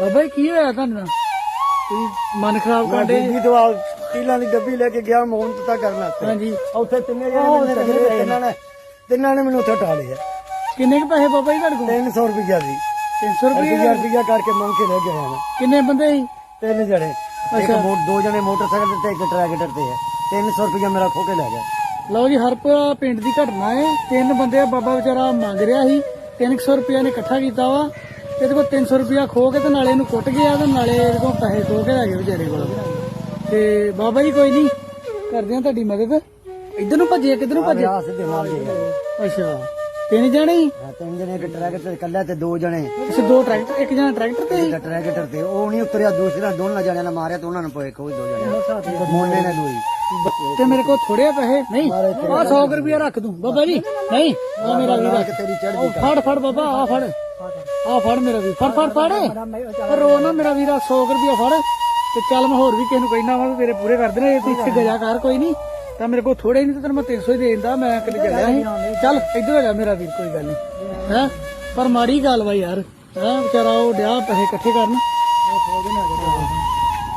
ਬਾਬਾ ਜੀ ਕੀ ਹੋਇਆ ਤੁਹਾਨੂੰ? ਤੁਸੀਂ ਮਨ ਖਰਾਬ ਮੈਂ ਕਰਦੇ ਬੀਬੀ ਦਵਾ ਟੀਲਾਂ ਦੀ ਡੱਬੀ ਲੈ ਕੇ ਗਿਆ ਮੋਹਨ ਪਤਾ ਕਰਨ ਵਾਸਤੇ। ਹਾਂਜੀ। ਉੱਥੇ ਤਿੰਨੇ ਜਣੇ ਮੈਨੂੰ ਚੱਕਰੇ ਤਿੰਨਾਂ ਨੇ ਤਿੰਨਾਂ ਨੇ ਮੈਨੂੰ ਉੱਥੇ ਟਾ ਲਿਆ। ਕਿੰਨੇ ਕੁ ਪੈਸੇ ਬਾਬਾ ਜੀ ਤੁਹਾਡੇ ਕੋਲ? 300 ਰੁਪਇਆ ਸੀ। 300 ਰੁਪਏ ਰੁਪਇਆ ਰੁਪਇਆ ਕਰਕੇ ਮੰਗ ਕੇ ਲੈ ਗਿਆ ਮੈਂ। ਕਿੰਨੇ ਬੰਦੇ ਸੀ? ਤਿੰਨ ਜਣੇ। ਇੱਕ ਮੋ ਦੋ ਜਣੇ ਮੋਟਰਸਾਈਕਲ ਤੇ ਇੱਕ ਟਰੈਕਟਰ ਤੇ ਹੈ 300 ਰੁਪਇਆ ਮੇਰਾ ਖੋ ਕੇ ਲੈ ਗਿਆ। ਲਓ ਜੀ ਹਰਪ ਪਿੰਡ ਦੀ ਘਟਨਾ ਹੈ। ਤਿੰਨ ਬੰਦੇ ਆ, ਬਾਬਾ ਵਿਚਾਰਾ ਮੰਗ ਰਿਹਾ ਸੀ। 300 ਰੁਪਇਆ ਨੇ ਇਕੱਠਾ ਕੀਤਾ ਵਾ। ਤੇ ਇਹਦੇ ਕੋਲ 300 ਰੁਪਇਆ ਖੋ ਕੇ ਤੇ ਨਾਲੇ ਇਹਨੂੰ ਕੁੱਟ ਗਿਆ ਤੇ ਨਾਲੇ ਇਹਦੇ ਕੋਲ ਪੈਸੇ ਖੋ ਕੇ ਲੈ ਗਏ ਵਿਚਾਰੇ ਕੋਲ। ਤੇ ਬਾਬਾ ਜੀ ਕੋਈ ਨਹੀਂ ਕਰਦੇ ਆ ਤੁਹਾਡੀ ਮਦਦ। ਇੱਧਰ ਨੂੰ ਭੱਜੇ ਕਿੱਧਰ ਨੂੰ ਭੱਜੇ। ਆ ਸਿੱਧੇ ਮਾਰ ਗਏ ਅੱਛਾ ਤਿੰਨ ਜਣੇ ਹੀ? ਤਿੰਨ ਜਣੇ ਇੱਕ ਟਰੈਕਟਰ ਤੇ ਇਕੱਲਾ ਤੇ ਦੋ ਜਣੇ। ਅੱਛਾ ਦੋ ਟਰੈਕਟਰ ਇੱਕ ਜਣਾ ਟਰੈਕਟਰ ਤੇ? ਇੱਕ ਟਰੈਕਟਰ ਤੇ ਉਹ ਨਹੀਂ ਉਤਰਿਆ ਦੂਸਰਾ ਦੋਨਾਂ ਜਣਿਆਂ ਨੇ ਮਾਰਿਆ ਤੇ ਉਹਨਾਂ ਨੂੰ ਪਏ ਕੋਈ ਦੋ ਜਣੇ। ਮੋਨੇ ਨੇ ਦੋਈ। ਤੇ ਮੇਰੇ ਕੋਲ ਥੋੜੇ ਪੈਸੇ। ਨਹੀਂ ਆ। 100 ਰੁਪਇਆ ਰੱਖ ਦੂੰ ਬਾਬਾ ਜੀ ਨਹੀਂ ਆ ਮੇਰਾ ਵੀਰ ਕਿ ਤੇਰੀ ਚੜ੍ਹ ਉਹ ਫੜ ਫੜ ਬਾਬਾ ਆ ਫੜ। ਆ ਫੜ ਮੇਰਾ ਵੀਰ, ਫੜ ਫੜ ਫੜ। ਰੋ ਨਾ ਮੇਰਾ ਵੀਰਾ 100 ਰੁਪਇਆ ਫੜ। ਤੇ ਚੱਲ ਮੈਂ ਹੋਰ ਵੀ ਕਿਸੇ ਨੂੰ ਕਹਿਣਾ ਵਾ ਤੇਰੇ ਪੂਰੇ ਕਰ ਦੇਣੇ, ਤੂੰ ਇੱਥੇ ਗਜਾ ਕਰ, ਕੋਈ ਨਹੀਂ ਤਾਂ ਮੇਰੇ ਕੋਲ ਥੋੜੇ ਨਹੀਂ ਤੇ ਤੈਨੂੰ ਮੈਂ 300 ਹੀ ਦੇ ਦਿੰਦਾ, ਮੈਂ ਕਿਤੇ ਚੱਲਿਆ ਸੀ ਚੱਲ, ਇੱਧਰ ਹੋ ਜਾ ਮੇਰਾ ਵੀਰ, ਕੋਈ ਗੱਲ ਨਹੀਂ ਹੈ? ਪਰ ਮਾੜੀ ਗੱਲ ਵਾ ਯਾਰ, ਹੈ? ਵਿਚਾਰਾ ਉਹ ਡਿਆ ਪੈਸੇ ਇਕੱਠੇ ਕਰਨ।